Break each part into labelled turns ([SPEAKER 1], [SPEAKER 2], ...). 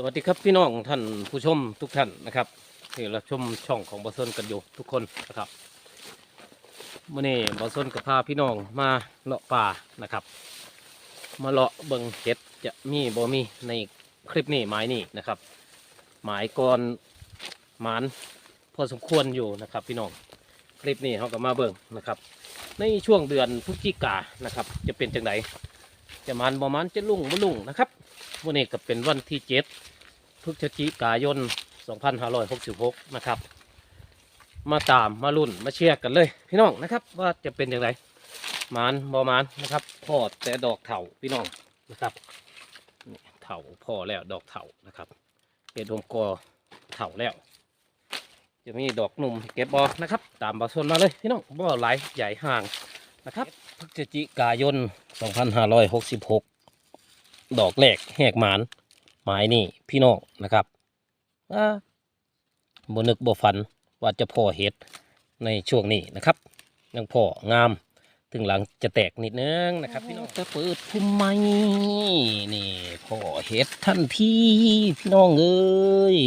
[SPEAKER 1] สวัสดีครับพี่น้องท่านผู้ชมทุกท่านนะครับที่รับชมช่องของบอสนกันอยู่ทุกคนนะครับเมื่อนี้บอสนกับพาพี่น้องมาเลาะป่านะครับ มาเลาะเบิงเห็ดจะมีบ่มีในคลิปนี้หมายนี้นะครับ หมายก่อนหมานพอสมควรอยู่นะครับ พี่น้องคลิปนี้เขาก็มาเบิงนะครับ ในช่วงเดือนพฤศจิกานะครับ จะเป็นจังได จะมันบ่มันจะลุ่งบ่ลุ่งนะครับวันนี้ก็เป็นวันที่เจ็ดพฤศจิกายน 2566 นะครับ มาตามมาลุ่นมาเชียร์กันเลยพี่น้องนะครับ ว่าจะเป็นอย่างไรมานบอมานนะครับพอแต่ดอกเถาพี่น้องนะครับเถาพอแล้วดอกเถานะครับเห็ดหมกอเถาแล้ว จะมีดอกหนุ่มเก็บบอนะครับ ตามบาชนมาเลยพี่น้องบ่อไหลายใหญ่ห่าง นะครับพฤศจิกายน 2566 ดอกแรกแหกหมานหมายนี่พี่น้องนะครับอ่าบนึกบ่ฝันว่าจะพอเห็ดในช่วงนี้นะครับยังพองามถึงหลังจะแตกนิดนึงนะครับ พี่น้องจะเปิดพุ่มไม้นี่พอเห็ดทันทีพี่น้องเอ้ย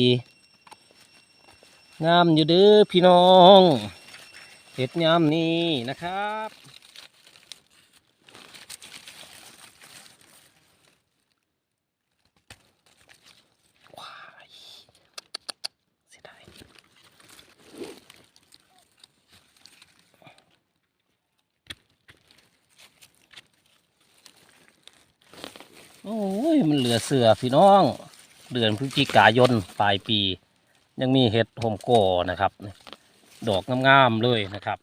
[SPEAKER 1] งามอยู่เด้อพี่น้องเห็ดงามนี่นะครับ ว้ายเสียดาย โอ้ยมันเหลือเสือพี่น้อง เดือนพฤศจิกายนปลายปี ยังมีเห็ดโฮมโกนะครับ ดอกงามๆเลยนะครับ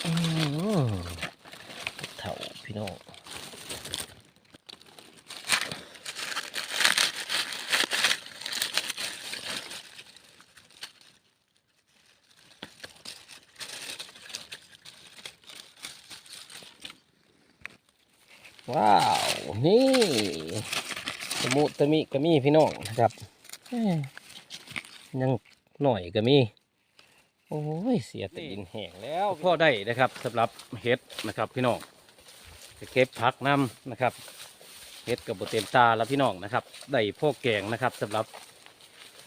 [SPEAKER 1] เถ่าพี่น้องว้าว นี่สมุตะมิกะมีพี่น้องนะครับยยังหน่อยก็มี โอ้ยเสียแต่ดินแห้งแล้วพ่อได้นะครับสำหรับเห็ดนะครับพี่น้องจะเก็บผักน้ำนะครับเห็ดกับบเต็มตาแล้วพี่น้องนะครับได้พ่อแกงนะครับสำหรับ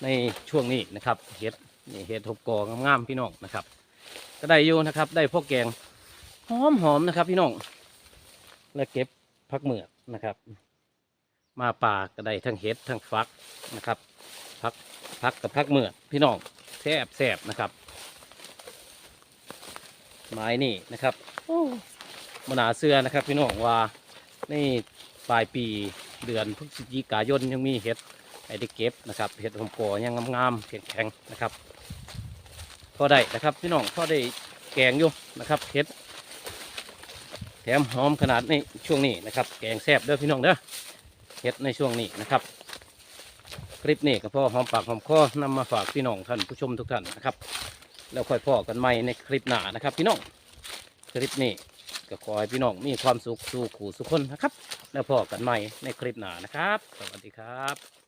[SPEAKER 1] ในช่วงนี้นะครับเห็ดนี่เห็ดทบกองามๆพี่น้องนะครับ ก็ได้อยู่นะครับ ได้พ่อแกงหอมหอมๆนะครับ พี่น้องและเก็บผักเหมือกนะครับ มาป่าก็ได้ทั้งเห็ดทั้งฟักนะครับพักพักกับพักเหมือกพี่น้องแซ่บแซบนะครับ ไม้นี่นะครับโอ้มนาเสื้อนะครับพี่น้องว่าในปลายปีเดือนพฤศจิกายนยังมีเห็ดให้ได้เก็บนะครับเห็ดหอมโกยังงามๆแข็งๆนะครับพอได้นะครับพี่น้องพอได้แกงอยู่นะครับเห็ดแถมหอมขนาดในช่วงนี้นะครับ แกงแซ่บเด้อพี่น้องเด้อเห็ดในช่วงนี้นะครับ คลิปนี้ก็พ่อหอมปากหอมคอนำมาฝากพี่น้องท่านผู้ชมทุกท่านนะครับ แล้วค่อยพอกันใหม่ในคลิปหน้านะครับพี่น้องคลิปนี้ก็ขอให้พี่น้องมีความสุขสู่ขู่สุขคนนะครับ แล้วพอกันใหม่ในคลิปหน้านะครับ สวัสดีครับ